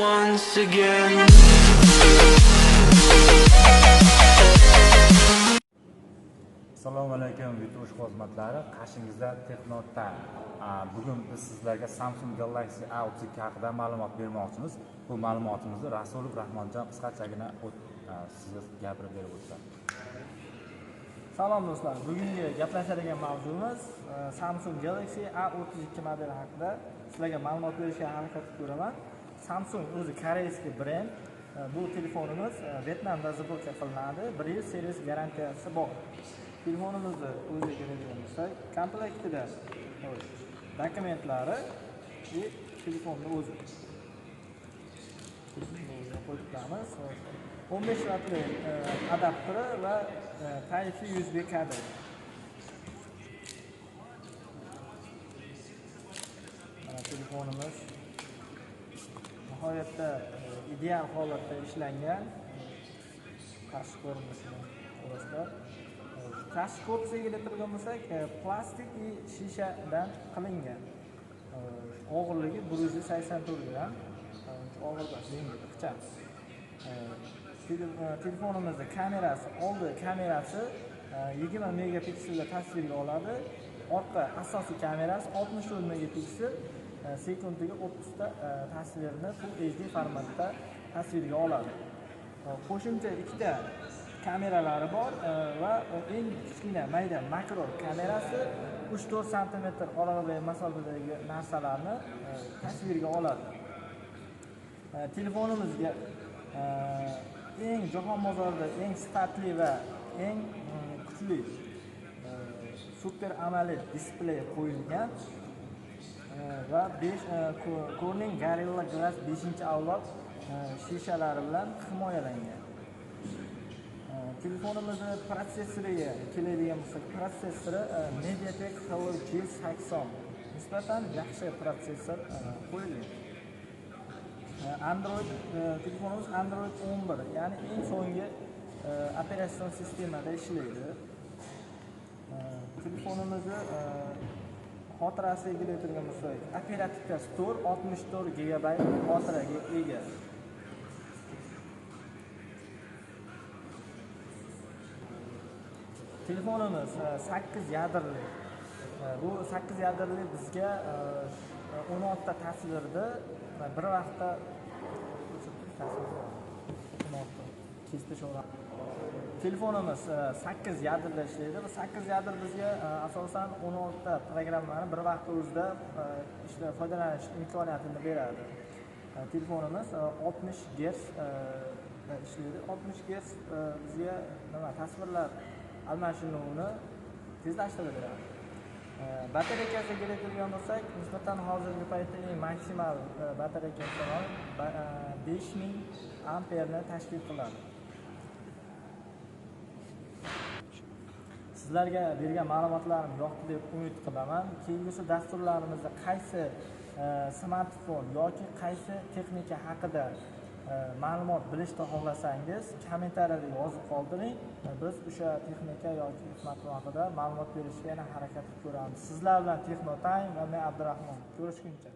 once again. assalomu alaykum youtube xizmatlari qarshingizda texnota bugun biz sizlarga samsung galaxy a o'ttiz ikki haqida ma'lumot bermoqchimiz bu ma'lumotimizni rasulov rahmonjon qisqachagina sizga gapirib berib o'tsa Salom do'stlar. Bugungi gaplashadigan mavzumiz e, Samsung Galaxy A32 modeli haqida sizlarga ma'lumot berishga harakat qilaman. Samsung o'zi koreyskiy brend. E, bu telefonimiz e, Vietnamda Vyetnamda qilinadi. 1 yil servis garantiyasi bor. Telefonimizni o'ziga keladigan bo'lsak, komplektida xo'sh, dokumentlari va telefonni o'zi. qo'yibmiz 15 vatli e, adapteri va e, Type-C USB. Mana telefonimiz nihoyatda ideal holatda ishlangan. Tashqi ko'rinishini ko'rasizlar. Tashqi korpusiga keladigan bo'lsak, e, plastik va shishadan qilingan. E, og'irligi 184 gramm. Og'ir emas, yengil, ixcham. Telefonimizni kamerasi oldi kamerasi e, yigirma 20 megapikselda tasvirga oladi orqa asosiy kamerasi 64 megapiksel E, sekundiga 30 ta e, tasvirni full hd formatda tasvirga oladi. E, qo'shimcha ikkita kameralari bor va eng kichkina mayda makro kamerasi 3-4 santimetr oralig'idagi masofadagi narsalarni tasvirga oladi. Telefonimizga eng jahon bozorida eng sifatli va eng kuchli super AMOLED displey qo'yilgan Eh, va 5 Corning eh, Gorilla Glass 5 avlod eh, shishalari bilan himoyalangan. Telefonimizni protsessoriga keladigan bo'lsak, protsessori MediaTek Helio G80 nisbatan yaxshi protsessor qo'yilgan. Android telefonimiz Android 11 ya'ni eng so'nggi operatsion sistemada ishlaydi. Telefonimizni e, xotirasiga keladigan bo'lsak, operativka oltmish 64 GB xotiraga ega. Telefonimiz e, sakkiz 8 yadrli. E, bu 8 yadrli bizga e, o'n 16 ta tasvirni bir vaqtda kestish o'rab telefonimiz e, sakkiz 8 yadrda ishlaydi va 8 yadr bizga asosan 16 ta programmani bir vaqtda o'zida e, ishla foydalanish imkoniyatini beradi. E, telefonimiz e, oltmish 60 ishlaydi. 60 gers bizga nima tasvirlar almashinuvini tezlashtirib beradi. Batareykasiga keladigan bo'lsak nisbatan hozirgi paytda eng maksimal batareykasi besh ming 5000 amperni tashkil qiladi. Sizlarga bergan ma'lumotlarim yoqdi deb umid qilaman. Kelgusi dasturlarimizda qaysi e, smartfon yoki qaysi texnika haqida e, ma'lumot bilishni xohlasangiz kommentariyada yozib qoldiring. E, biz o'sha texnika yoki smartfon haqida ma'lumot berishga yana harakat qilib ko'ramiz sizlar bilan texnotime va men abdurahmon. Ko'rishguncha.